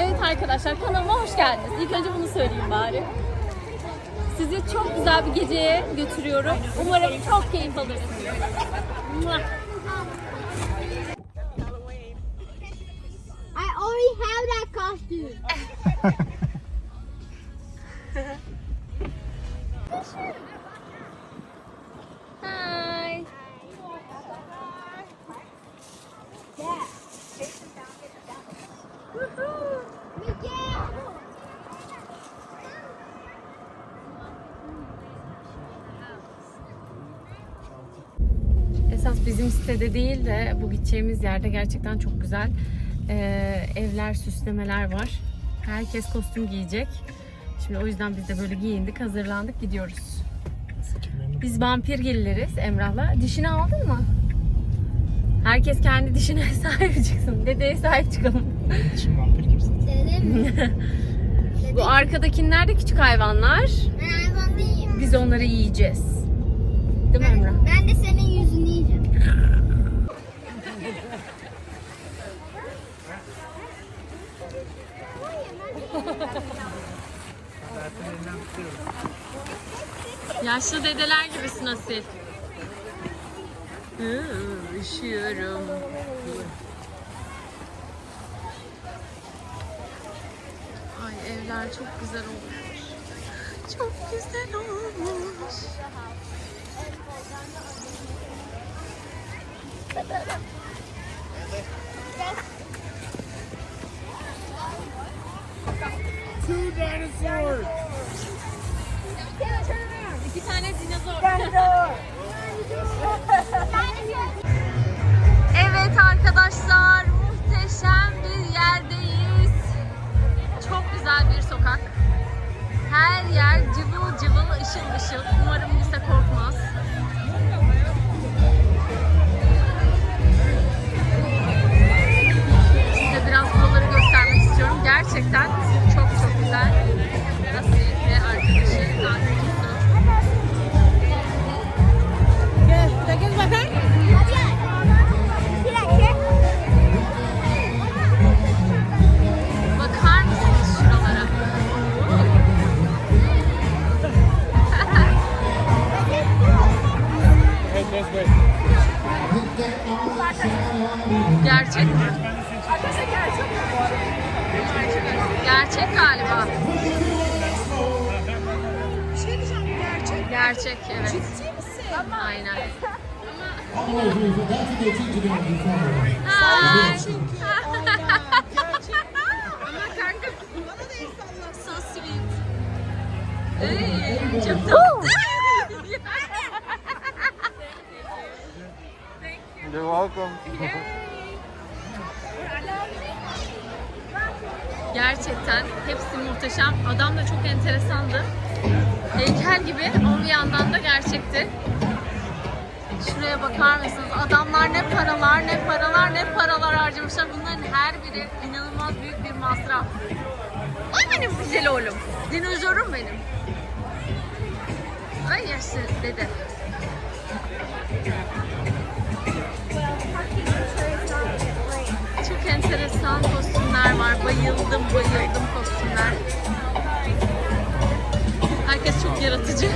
Evet arkadaşlar kanalıma hoş geldiniz. İlk önce bunu söyleyeyim bari. Sizi çok güzel bir geceye götürüyorum. Umarım çok keyif alırsınız. I already have that costume. bizim sitede değil de bu gideceğimiz yerde gerçekten çok güzel ee, evler, süslemeler var. Herkes kostüm giyecek. Şimdi o yüzden biz de böyle giyindik, hazırlandık, gidiyoruz. Biz vampir geliriz Emrah'la. Dişini aldın mı? Herkes kendi dişine sahip çıksın. Dedeye sahip çıkalım. Şimdi vampir kimsin? Dedim. Bu arkadakiler de küçük hayvanlar. Ben hayvan değilim. Biz onları yiyeceğiz. Değil mi Emrah? Ben de senin yüzünü yiyeceğim. Yaşlı dedeler gibisin Asil. Hı, üşüyorum. Ay evler çok güzel olmuş. Çok güzel olmuş. Two dinosaurs. İki tane dinozor. Evet arkadaşlar muhteşem bir yerdeyiz. Çok güzel bir sokak. Her yer cıvıl cıvıl ışıl ışıl. Umarım Lise korkmaz. Gerçek mi? Gerçek galiba. Gerçek evet. Aynen. Hi. Ama kanka so sweet. Ey, çok tatlı. You're welcome. Gerçekten hepsi muhteşem. Adam da çok enteresandı. Heykel gibi ama bir yandan da gerçekti. Şuraya bakar mısınız? Adamlar ne paralar, ne paralar, ne paralar harcamışlar. Bunların her biri inanılmaz büyük bir masraf. Ay benim güzel oğlum. Dinozorum benim. Ay yaşlı dede. Enteresan kostümler var. Bayıldım, bayıldım kostümler. Herkes çok yaratıcı.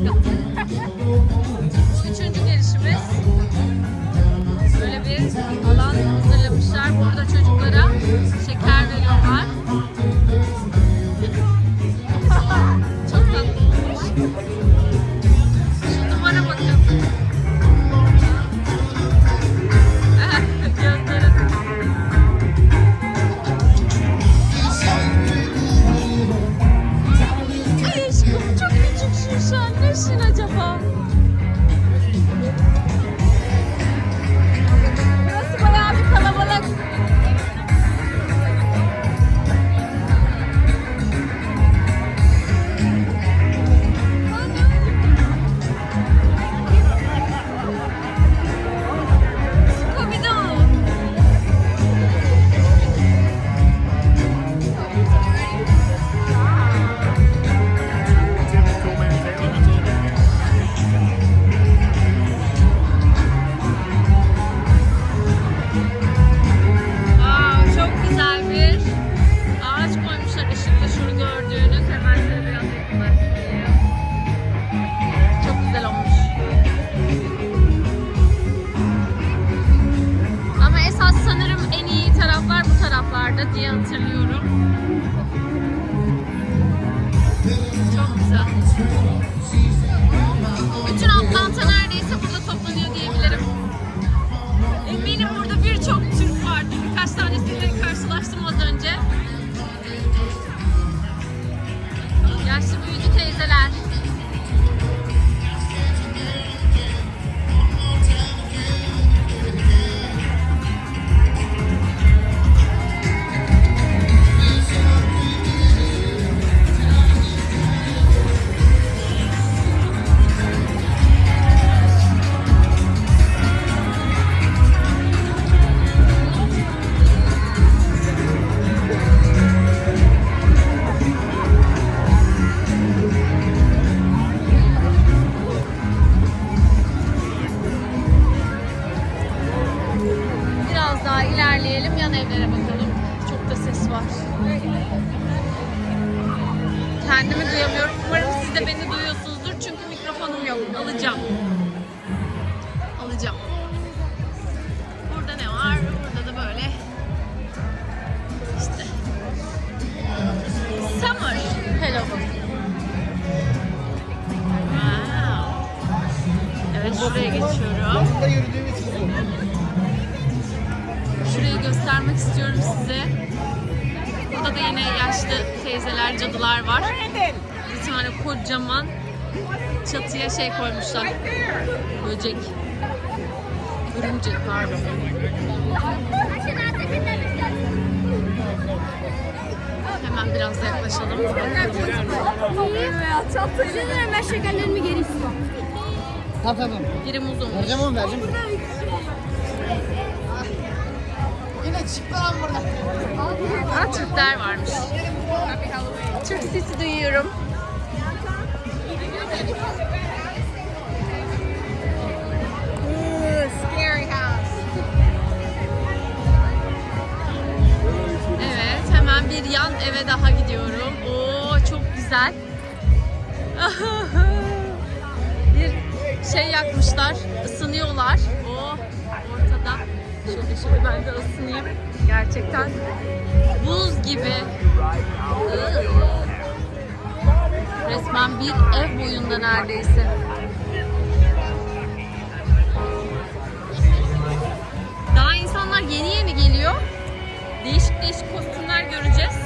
No. Taraflarda diye hatırlıyorum. Çok güzel. Size. Burada da yine yaşlı teyzeler, cadılar var. Bir tane kocaman çatıya şey koymuşlar. Böcek. Örümcek pardon. Hemen biraz da yaklaşalım. Üzülürüm ben şekerlerimi geri istiyorum. Tamam tamam. Biri muz olmuş. Vereceğim onu vereceğim. Aa, Türkler varmış. Türk sesi duyuyorum. Evet, hemen bir yan eve daha gidiyorum. Oo, çok güzel. bir şey yakmışlar, ısınıyorlar. Ortada. Şöyle şöyle ben de ısınayım. Gerçekten buz gibi. Iı. Resmen bir ev boyunda neredeyse. Daha insanlar yeni yeni geliyor. Değişik değişik kostümler göreceğiz.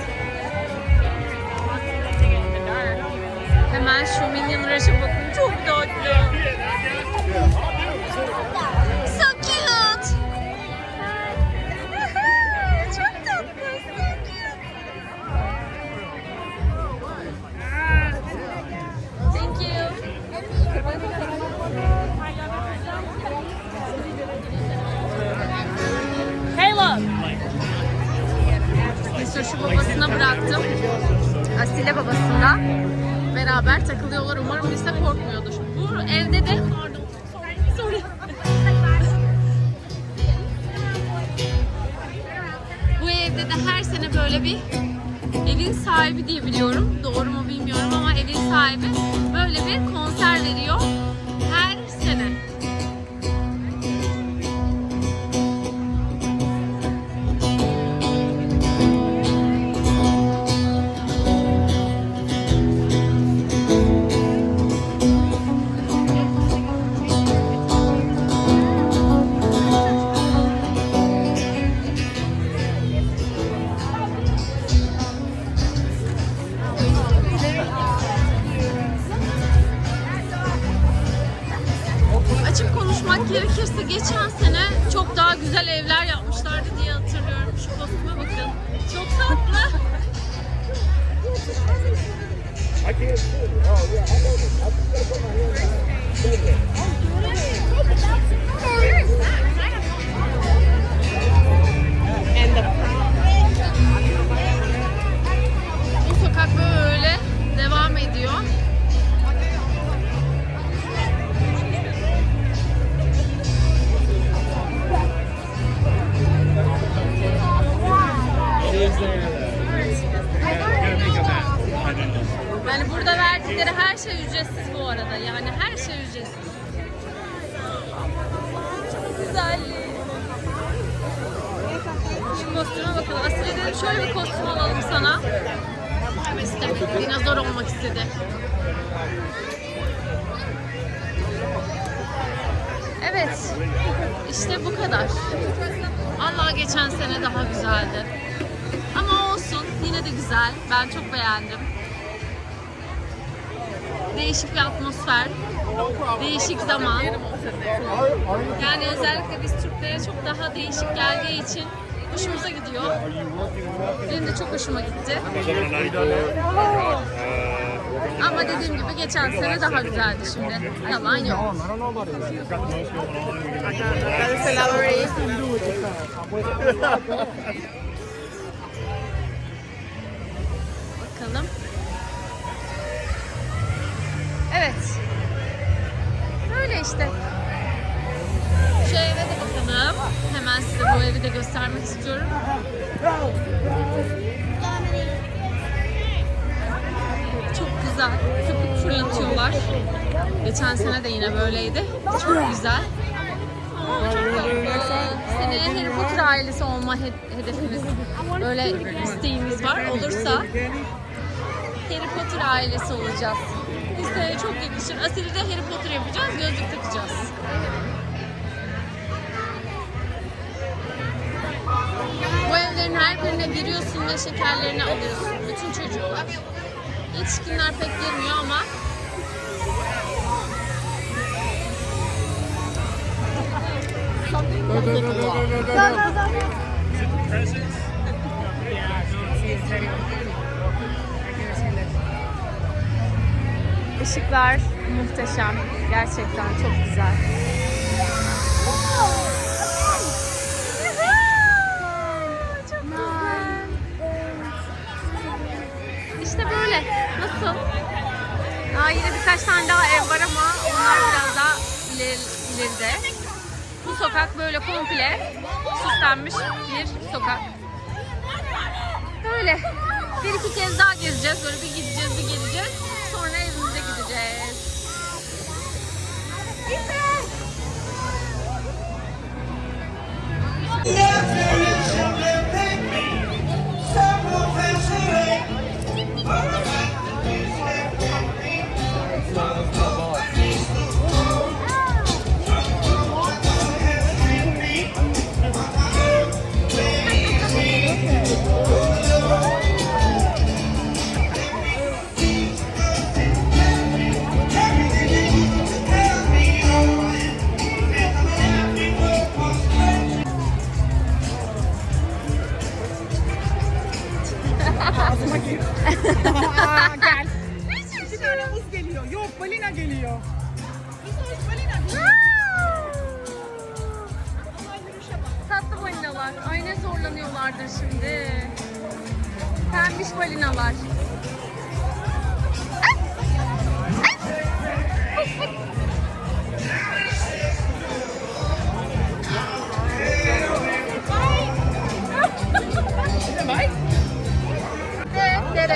Hemen şu Minion Rush'a bakın. Çok tatlı. Asile babasında. Beraber takılıyorlar. Umarım Lise korkmuyordur. Bu evde de... Pardon. Bu evde de her sene böyle bir evin sahibi diye biliyorum. Doğru mu bilmiyorum ama evin sahibi böyle bir konser veriyor. Geçen sene daha güzeldi. Ama olsun. Yine de güzel. Ben çok beğendim. Değişik bir atmosfer. Değişik zaman. Yani özellikle biz Türklere çok daha değişik geldiği için hoşumuza gidiyor. Benim de çok hoşuma gitti. Ama dediğim gibi geçen sene daha güzeldi şimdi. Yalan yok. Bakalım. Evet. Böyle işte. Şu eve de bakalım. Hemen size bu evi de göstermek istiyorum. Çok güzel. Köpük fırlatıyorlar. Geçen sene de yine böyleydi. Çok güzel. Seneye Harry Potter ailesi olma he- hedefimiz, böyle isteğimiz var. Olursa Harry Potter ailesi olacağız. Listeye çok yakışır. Asil'i de Harry Potter yapacağız, gözlük takacağız. Bu evlerin her birine giriyorsun ve şekerlerini alıyorsun. Bütün çocuklar. Yetişkinler pek girmiyor ama ışıklar muhteşem. Gerçekten çok güzel. Daha yine birkaç tane daha ev var ama onlar biraz daha ileri, ileride. Bu sokak böyle komple süslenmiş bir sokak. Böyle bir iki kez daha gezeceğiz. Böyle bir gideceğiz bir geleceğiz. Sonra evimize gideceğiz. Yeah, Şu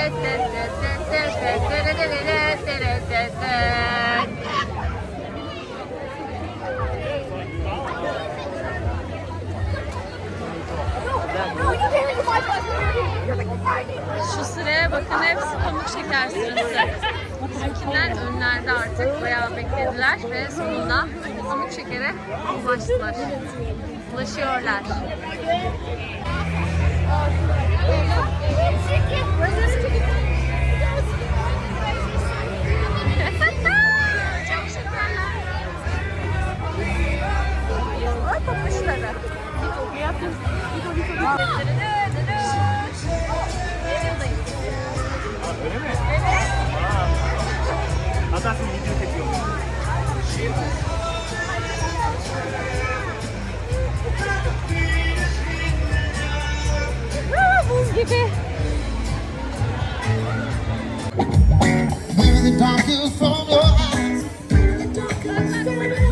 sıraya bakın hepsi pamuk şeker sırası. Bizimkiler önlerde artık bayağı beklediler ve sonunda pamuk şekere ulaştılar. Ulaşıyorlar. Pamuk şeker. kopuşları. Öyle mi? Evet. Hatta siz video çekiyorsunuz. Aa, buz gibi. Maybe the dark is from your eyes. The dark is from your eyes.